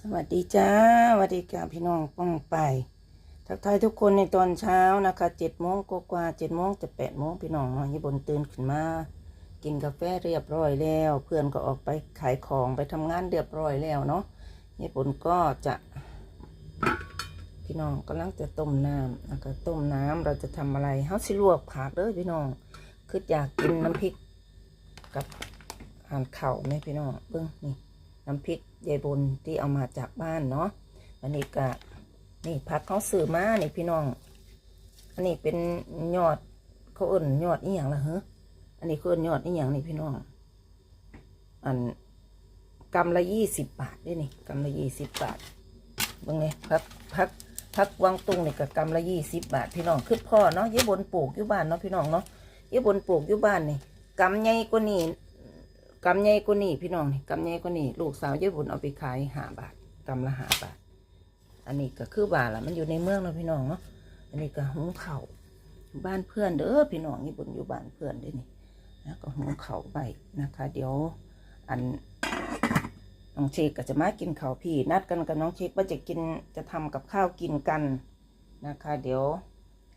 สวัสดีจ้าสวัสดีจ้าพี่น้องป้องไป ทักทายทุกคนในตอนเช้านะคะเจ็ดโมงกว่าเจ็ดโมงจะแปดโมงพี่น้องนี่บนตื่นขึ้นมา กินกาแฟเรียบร้อยแล้ว เพื่อนก็ออกไปขายของไปทำงานเรียบร้อยแล้วเนาะยี่บนก็จะ พี่น้องกำลังจะต้มน้ำนะคะต้มน้ำเราจะทำอะไรเฮาสิลวกผักเด้อพี่น้องคืออยากกินน้ำพริกกับอาหาเข่าไหมพี่น้องเบิ้งนี่น้ำพริก ยายบนที่เอามาจากบ้านเนาะอันนี้ก็นี่ผักเขาซื้อมานี่พี่น้อง อันนี้เป็นยอดเขาเอิ่นยอดอีหยังละเฮ้ออันนี้เขาเอิ่นยอดอีหยังนี่พี่น้อง อันกำละยี่สิบบาทด้วยนี่กำละยี่สิบบาทเบิ่งเลยพักพักพักวางตุงนี่กับกำละยี่สิบบาท พี่น้องคือพ่อเนาะยายบนปลูกอยู่บ้านเนาะพี่น้องเนาะยายบนปลูกอยู่บ้านนี่กำใหญ่กว่านี่ กำใหญ่กว่านี่พี่น้องนี่กำใหญ่กว่านี่ลูกสาวญี่ปุ่นเอาไปขายหาบาทกำละหาบาท อันนี้ก็คือบาทละมันอยู่ในเมืองเนาะพี่น้องเนาะอันนี้ก็หุงเข่าบ้านเพื่อนเด้อพี่น้องญี่ปุ่นอยู่บ้านเพื่อนด้วยนี่แล้วก็หุงเข่าไปนะคะ เดี๋ยวอันน้องเชคก็จะมากินข้าวพี่ นัดกันกับน้องเชคว่าจะกินจะทำกับข้าวกินกันนะคะ เดี๋ยว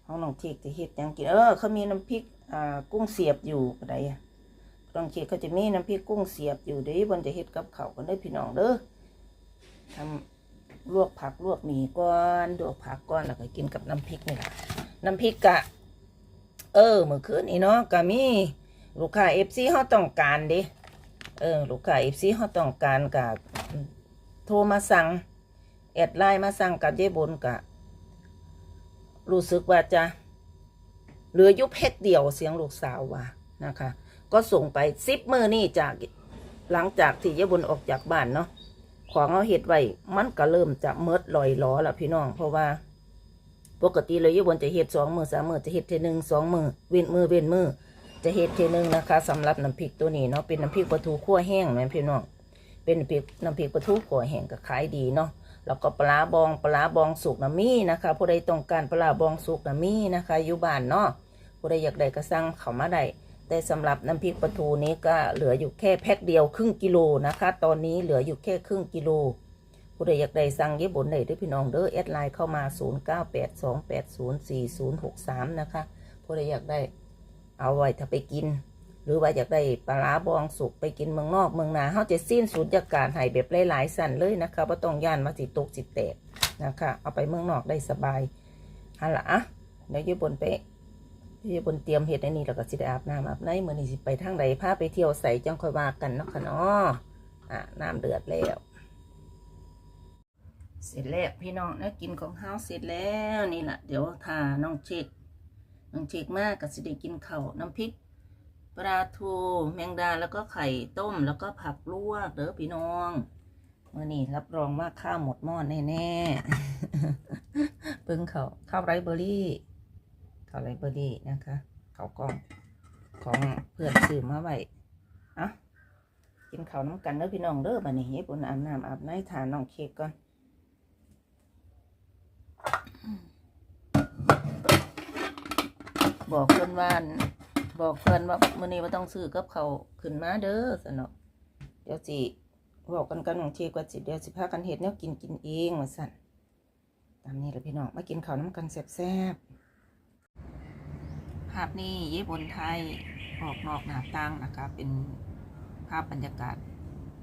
ห้องน้องเชคจะเฮ็ดยังกินเออเขามีน้ำพริกอ่ากุ้งเสียบอยู่อะไรอะ ลองเขีดก็จะมีน้ำพริกกุ้งเสียบอยู่เดี๋ยวบนจะเฮ็ดกับเขากันได้พี่น้องเด้อทำลวกผักลวกหมี่ก่อนลวกผักก่อนแล้วก็กินกับน้ำพริกนี่แหละน้ำพริกกะ เออเมื่อคืนนี้เนาะก็มีลูกค้าเอฟซีเขาต้องการเดิเออลูกค้าเอฟซีเขาต้องการกับโทรมาสั่งแอดไลน์มาสั่งกับเจ๊บนกะรู้สึกว่าจะเหลืออยุบเพชรเดียวเสียงลูกสาวว่านะคะ ก็ส่งไปซิปมือนี่จากหลังจากที่ยายบุญออกจากบ้านเนาะของเอาเห็ดไว้มันก็เริ่มจะเมิดลอยล้อละพี่น้อง เพราะว่า ปกติเลยยายบุญจะเห็ดสองมือสามมือจะเห็ดเทนึงสองมือเว้นมือเว้นมือจะเห็ดเทนึงนะคะสำหรับน้ำพริกตัวนี้เนาะเป็นน้ำพริกปลาทูคั่วแห้งนะพี่น้องเป็นน้ำพริกน้ำพริกปลาทูคั่วแห้งก็ขายดีเนาะแล้วก็ปลาบองปลาบองสุกน้ำมีนะคะผู้ใดต้องการปลาบองสุกน้ำมีนะคะอยู่บ้านเนาะผู้ใดอยากได้ก็สั่งเขามาได้ แต่สำหรับน้ำพริกปลาทูนี้ก็เหลืออยู่แค่แพ็คเดียวครึ่งกิโลนะคะ ตอนนี้เหลืออยู่แค่ครึ่งกิโลผู้ใดอยากได้สั่งเย็บบนได้ด้วยพี่น้องเด้อแอดไลน์เข้ามา 0982804063 นะคะผู้ใดอยากได้เอาไว้ถ้าไปกิน หรือว่าอยากได้ปลาร้าบองสุกไปกินเมืองนอกเมืองนาเขาจะสิ้นสุดจากการให้แบบหลายๆสั่นเลยนะคะว่าต้องย่านมาสิตกสิแตกนะคะ เอาไปเมืองนอกได้สบายฮัลละอะเดี๋ยวเย็บบนไป พี่บนเตรียมเห็ดในนี้แล้วก็สิได้อาบน้ำอาบในเมื่อนี้สิไปทางใดพาไปเที่ยวใส่จังค่อยว่ากันเนาะค่ะเนาะอะน้ำเดือดแล้ว เสร็จแล้วพี่น้องนะกินของเฮาเสร็จแล้วนี่แหละเดี๋ยวทาน้องเช็คน้องเช็คมากก็สิได้กินเข้าน้ำพริกปลาทูแมงดาแล้วก็ไข่ต้มแล้วก็ผักลวกเด้อพี่น้องมื่อนี้รับรองว่าข้าวหมดหม้อแน่ๆเปิ้งเขาข้าวไรเบอร์ รี่ข้าไรเบอร์รี่นะคะ เขากล้องของเพื่อนซื้อมาไว้อะกินข้าวน้ำกันเด้อพี่น้องเด้อบัดนี้ปุ่นอาบน้ำอาบน้ำทานน้องเค้กก่อนบอกเพื่อนว่านบอกเพื่อนว่ามื้อนี้ว่าต้องซื้อกับเขาขึ้นมาเด้อสนอกเดี๋ยวสิบอกกันกันน้องเค้กว่าสิเดี๋ยวสิพากันเฮ็ดแนวกินกินเองว่าสันตามนี้แหละพี่น้องมากินข้าวน้ำกันแซ่บๆ ภาพนี้ญี่ปุ่นไทยออกนอกหน้าต่างนะคะ เป็นภาพบรรยากาศ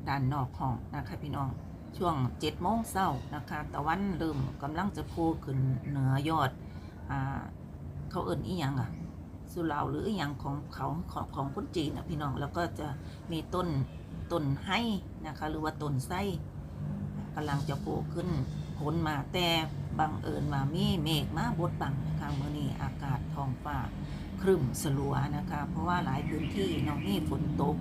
ด้านนอกห้องนะคะพี่น้องช่วงเจ็ดโมงเช้านะคะตะวันเริ่มกำลังจะโผล่ขึ้นเหนือยอดอ่าเขาเอิ่นอีหยังอะสุเหราหรืออีหยังของเขาของของคนจีนนะพี่น้องแล้วก็จะมีต้นต้นไห้นะคะ หรือว่าต้นไส้กำลังจะโผล่ขึ้นพ้นมาแต่ บังเอิญมามีเมฆมาบดบังนะคะเมื่อนี้อากาศท้องฟ้าครึ้มสลัวนะคะ เพราะว่าหลายพื้นที่เน้องมีฝนตก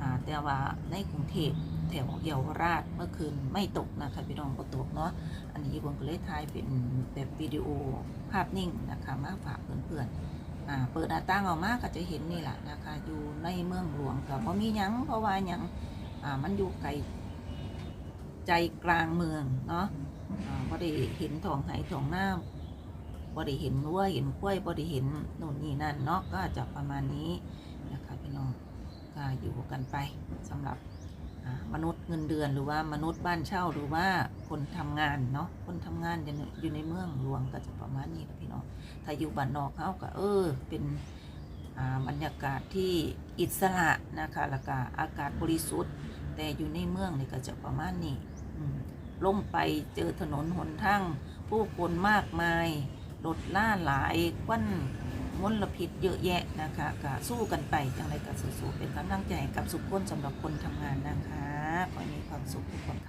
อ่าแต่ว่าในกรุงเทพแถวเยาวราชเมื่อคืนไม่ตกนะคะพี่น้องก็ตกเนาะอันนี้ผมก็เลยถ่ายเป็นแบบวิดีโอภาพนิ่งนะคะมาฝากเพื่อนๆอ่าเปิดหน้าต่างออกมาก็จะเห็นนี่แหละนะคะอยู่ในเมืองหลวงก็บ่มียังเพราะว่ายังอ่ามันอยู่ไกลใจกลางเมืองเนาะ บ่ได้เห็นท้องไหท้องน้ำบ่ได้เห็นวัวเห็นกล้วยบ่ได้เห็นโน่นนี่นั่นเนาะก็จะประมาณนี้นะคะพี่น้องก็อยู่กันไปสำหรับมนุษย์เงินเดือนหรือว่ามนุษย์บ้านเช่าหรือว่าคนทำงานเนาะคนทำงานอยู่ในเมืองหลวงก็จะประมาณนี้พี่น้องถ้าอยู่บ้านนอกเขาก็เออเป็นบรรยากาศที่อิสระนะคะแล้วก็อากาศบริสุทธิ์ แต่อยู่ในเมืองนี่ก็จะประมาณนี้ ล่มลงไปเจอถนนหนทางผู้คนมากมายรถล่าหลายควันมลพิษเยอะแยะนะคะก็สู้กันไปจังไรก็สู้ๆเป็นกำลังใจกับสุขคนสำหรับคนทำงานนะคะขอให้มีความสุขทุกคน